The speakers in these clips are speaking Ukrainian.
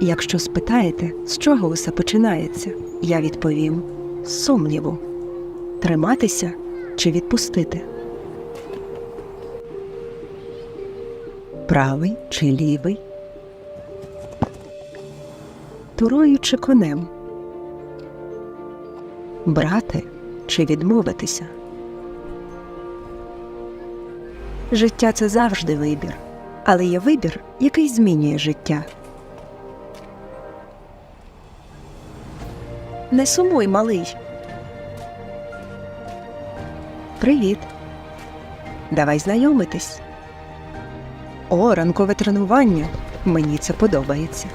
Якщо спитаєте, з чого усе починається, я відповім з сумніву триматися чи відпустити. Правий чи лівий? Турою чи конем? Брати чи відмовитися? Життя це завжди вибір, але є вибір, який змінює життя. Не сумуй, малий. Привіт. Давай знайомитись. О, ранкове тренування. Мені це подобається.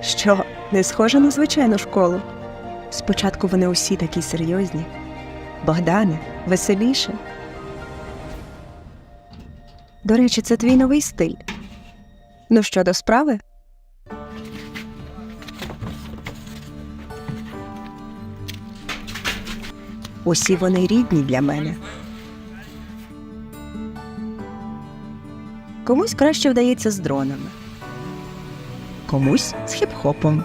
Що, не схоже на звичайну школу? Спочатку вони усі такі серйозні. Богдане, веселіше. До речі, це твій новий стиль. Ну що до справи? Усі вони рідні для мене. Комусь краще вдається з дронами, комусь з хіп-хопом.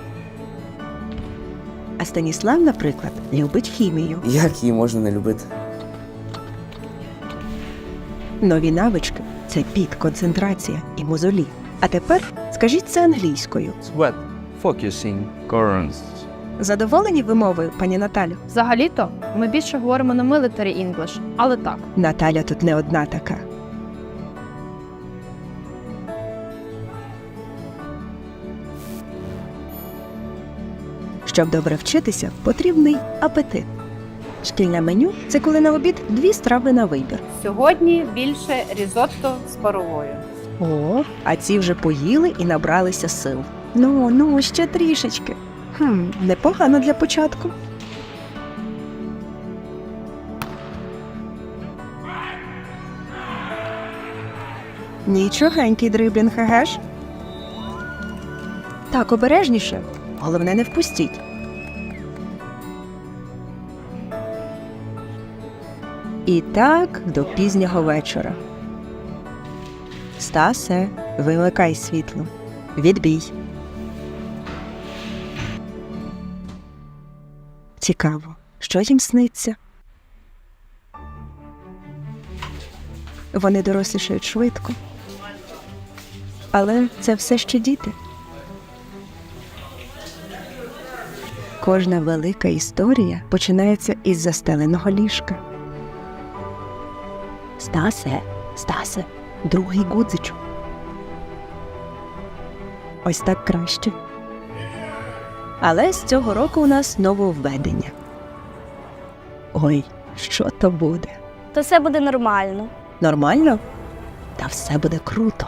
А Станіслав, наприклад, любить хімію. Як її можна не любити? Нові навички це піт, концентрація і мозолі. А тепер скажіть це англійською. Sweat, focusing, currents. Задоволені вимовою, пані Наталю? Взагалі-то ми більше говоримо на military English, але так. Наталя тут не одна така. Щоб добре вчитися, потрібний апетит. Шкільне меню це коли на обід дві страви на вибір. Сьогодні більше різотто з паровою. О, а ці вже поїли і набралися сил. Ну, ну, ще трішечки. Хм, непогано для початку. Нічогенький дриблінг, еге ж? Так, обережніше. Головне, не впустіть. І так до пізнього вечора. Стасе, вимикай світло. Відбій. Цікаво, що їм сниться? Вони дорослішають швидко. Але це все ще діти. Кожна велика історія починається із застеленого ліжка. Стасе, Стасе, другий гудзичок. Ось так краще. Але з цього року у нас нововведення. Ой, що то буде? то все буде нормально. Нормально? Та все буде круто.